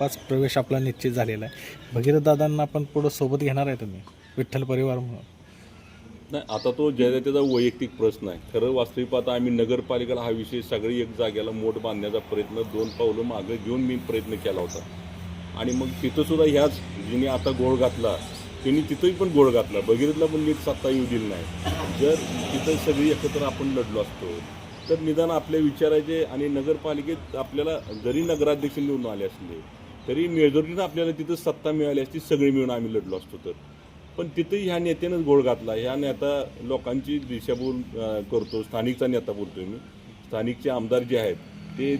पाच प्रवेश आपला निश्चित झालेला आहे. भगीरथदादांना आपण पुढं सोबत घेणार आहे तुम्ही विठ्ठल परिवार म्हणून. नाही आता तो ज्याचा त्याचा वैयक्तिक प्रश्न आहे. खरं वास्तविक पाहता आम्ही नगरपालिकेला हा विषय सगळी एक जागेला मोठ बांधण्याचा प्रयत्न दोन पावलं मागं घेऊन मी प्रयत्न केला होता. आणि मग तिथं सुद्धा ह्याच जिने आता गोळ घातला त्यांनी तिथंही पण गोळ घातला. भगीरथला पण नीट सत्ता येऊ दिली नाही. जर तिथं सगळी एकत्र आपण लढलो असतो तर निदान आपल्या विचाराचे आणि नगरपालिकेत आपल्याला जरी नगराध्यक्ष निवडून आले असले तरी मेजॉरिटीनं आपल्याला तिथं सत्ता मिळाली असती सगळी मिळून आम्ही लढलो असतो तर. पण तिथंही ह्या नेत्यानंच गोळ घातला. ह्या नेता लोकांची दिशाभूल करतो स्थानिकचा नेता बोलतोय मी. स्थानिकचे आमदार जे आहेत ते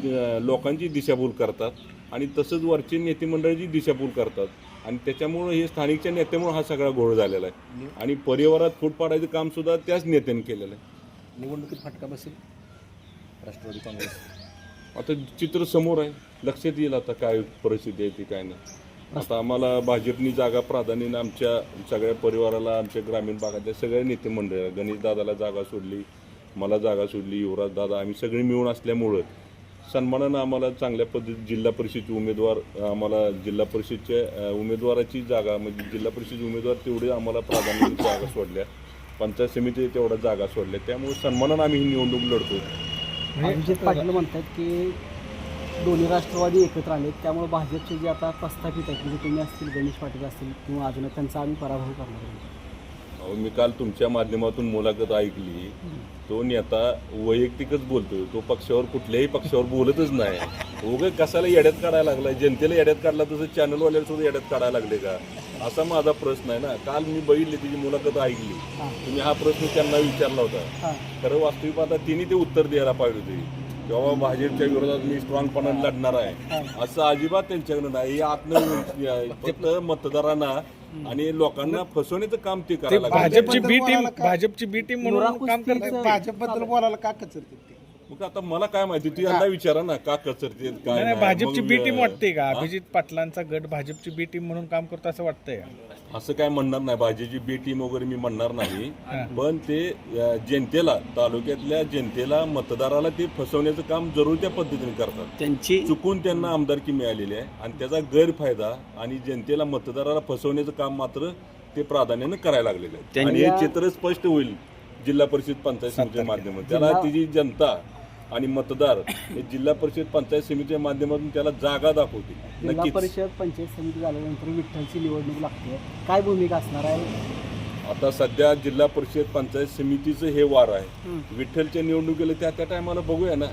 लोकांची दिशाभूल करतात आणि तसंच वरचे नेते मंडळाची दिशाभूल करतात. आणि त्याच्यामुळं हे स्थानिकच्या नेत्यामुळं हा सगळा घोळ झालेला आहे. आणि परिवारात फूट पाडायचं कामसुद्धा त्याच नेत्याने केलेलं आहे. निवडणुकीत फटका बसेल? राष्ट्रवादी काँग्रेस. आता चित्र समोर आहे. लक्षात येईल आता काय परिस्थिती आहे ती काय नाही. आता आम्हाला भाजपनी जागा प्राधान्याने आमच्या सगळ्या परिवाराला आमच्या ग्रामीण भागातल्या सगळ्या नेते मंडळ गणेश दादाला जागा सोडली मला जागा सोडली युवराज दादा आम्ही सगळे मिळून असल्यामुळं सन्मानानं आम्हाला चांगल्या पद्धती जिल्हा परिषदचे उमेदवार आम्हाला जिल्हा परिषदच्या उमेदवाराची जागा म्हणजे जिल्हा परिषद उमेदवार तेवढे आम्हाला प्राधान्याने जागा सोडल्या. पंचायत समिती तेवढ्या जागा सोडल्या. त्यामुळे सन्मानानं आम्ही ही निवडणूक लढतो. अभिजित पाटील म्हणतात की दोन्ही राष्ट्रवादी एकत्र आले त्यामुळे भाजपचे जे आता प्रस्थापित आहेत म्हणजे तुम्ही असतील गणेश पाटील असतील किंवा अजून त्यांचा आम्ही पराभव करणार आहोत. अहो मी काल तुमच्या माध्यमातून मुलाखत ऐकली. तो नेता वैयक्तिकच बोलतोय. तो पक्षावर कुठल्याही पक्षावर बोलतच नाही. उगा कसाला येड्यात काढायला लागलाय? जनतेला येड्यात काढला तसं चॅनलवाल्याला सुद्धा येड्यात काढायला लागले का? असा माझा प्रश्न आहे ना. काल मी बघितली तिची मुलाखत ऐकली. तुम्ही हा प्रश्न त्यांना विचारला होता. हां. खरं वास्तविक आता तिने ते उत्तर द्यायला पाहिजे होते. तेव्हा भाजपच्या विरोधात मी स्ट्रॉंगपणाने लढणार आहे. असं अजिबात त्यांच्याकडे नाही. हे आत्म फक्त मतदारांना आणि लोकांना फसवण्याचं काम ते ते करायला लागले. भाजपची बी टीम भाजपची बी टीम म्हणून काम करतात? भाजपबद्दल बोलायला का कचरते मग आता मला काय माहिती ती यांना विचारा ना का कचरते काय नाही, नाही. नाही. भाजपची मग, बी टीम वाटते का? हा? अभिजित पाटलांचा गट भाजपची बी टीम म्हणून काम करतो असं वाटतंय का? असं काय म्हणणार नाही. भाजपची बी टीम वगैरे मी म्हणणार नाही. पण ते अं, जनतेला तालुक्यातल्या जनतेला मतदाराला ते फसवण्याचं काम जरूर त्या पद्धतीने करतात. त्यांची चुकून त्यांना आमदारकी मिळालेली आहे आणि त्याचा गैरफायदा आणि जनतेला मतदाराला फसवण्याचं काम मात्र ते प्राधान्यानं करायला लागलेलं आहे. आणि हे चित्र स्पष्ट होईल. जिल्हा परिषद पंचायत समितीच्या माध्यमातून. त्याला तिची जनता आणि मतदार हे जिल्हा परिषद पंचायत समितीच्या माध्यमातून त्याला जागा दाखवतील. जिल्हा नक्कीच. परिषद पंचायत समिती झाल्यानंतर विठ्ठलची निवडणूक लागते. काय भूमिका असणार आहे? आता सध्या जिल्हा परिषद पंचायत समितीचं हे वार आहे. विठ्ठलच्या निवडणुकीला त्या त्या टायमाला बघूया ना.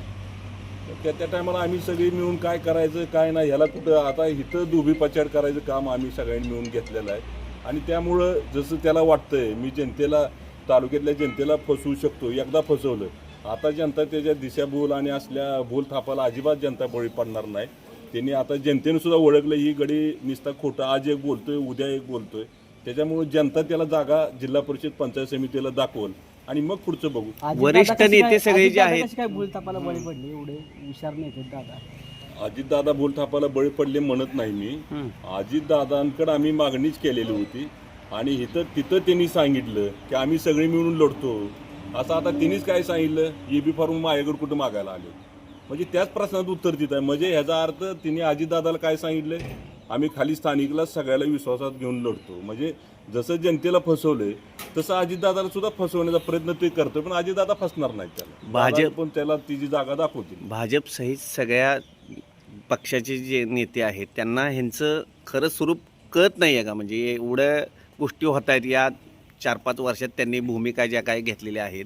त्या त्या टायमाला आम्ही सगळे मिळून काय करायचं काय नाही ह्याला कुठं आता इथं दुभी पचार करायचं काम आम्ही सगळ्यांनी मिळून घेतलेलं आहे. आणि त्यामुळं जसं त्याला वाटतंय मी जनतेला तालुक्यातल्या जनतेला फसवू शकतो. एकदा फसवलं आता जनता त्याच्या दिशाभूल आणि असल्या भूल थापाला अजिबात जनता बळी पडणार नाही. त्यांनी आता जनतेनं सुद्धा ओळखलं ही गडी निस्ता खोटं आज एक बोलतोय उद्या एक बोलतोय. त्याच्यामुळे जनता त्याला जागा जिल्हा परिषद पंचायत समितीला दाखवल आणि मग पुढचं बघू. वरिष्ठ नेते सगळे जे आहेत- भूलतापाला बळी पडले? एवढे हुशार नेते दादा. अजितदादा भूलथापाला बळी पडले म्हणत नाही मी. अजितदादांकडे आम्ही मागणीच केलेली होती. आणि इथं तिथं त्यांनी सांगितलं की आम्ही सगळे मिळून लढतो. असं आता तिनेच काय सांगितलं? ए बी फॉर्म माझ्याकडे कुठं मागायला आले? म्हणजे त्याच प्रश्नाचं उत्तर देत आहे. म्हणजे ह्याचा अर्थ तिने अजितदादाला काय सांगितलं? आम्ही खाली स्थानिकला सगळ्याला विश्वासात घेऊन लढतो. म्हणजे जसं जनतेला फसवलंय तसं अजितदादाला सुद्धा फसवण्याचा प्रयत्न ते करतो पण अजितदादा फसणार नाहीत त्याला. भाजप- पण त्याला तिची जागा दाखवतील. भाजप सहित सगळ्या पक्षाचे जे नेते आहेत त्यांना ह्यांचं खरं स्वरूप कळत नाही आहे का? म्हणजे एवढ्या गोष्टी होत आहेत या चार पाच वर्षात त्यांनी भूमिका ज्या काही घेतलेल्या आहेत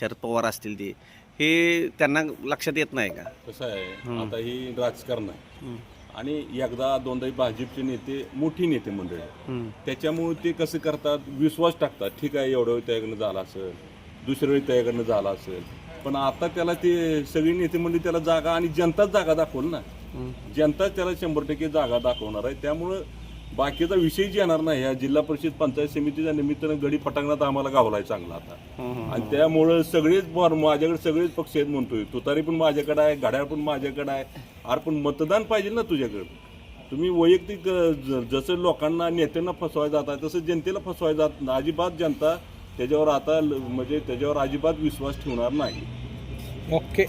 शरद पवार असतील ते हे त्यांना लक्षात येत नाही का? कसं आहे आता ही राजकारण आहे. आणि एकदा दोनदा भाजपचे नेते मोठी नेते मंडळी. त्याच्यामुळे ते कसं करतात विश्वास टाकतात ठीक आहे एवढं वेळ त्याकडनं झाला असेल दुसऱ्या वेळी त्याकडनं झाला असेल पण आता त्याला ते सगळी नेते मंडळी त्याला जागा आणि जनताच जागा दाखवल ना. जनताच त्याला शंभर टक्के जागा दाखवणार आहे. त्यामुळं बाकीचा विषयच येणार नाही. या जिल्हा परिषद पंचायत समितीच्या निमित्तानं गडी फटांगणात आम्हाला गावलाय चांगला आता. आणि त्यामुळं सगळेच माझ्याकडे सगळेच पक्ष आहेत म्हणतोय. तुतारी पण माझ्याकडे आहे घड्याळ पण माझ्याकडे आहे. अरे पण मतदान पाहिजे ना तुझ्याकडे. तुम्ही वैयक्तिक जसं लोकांना नेत्यांना फसवायला जात आहे तसं जनतेला फसवायला जात. अजिबात जनता त्याच्यावर आता म्हणजे त्याच्यावर अजिबात विश्वास ठेवणार नाही. ओके.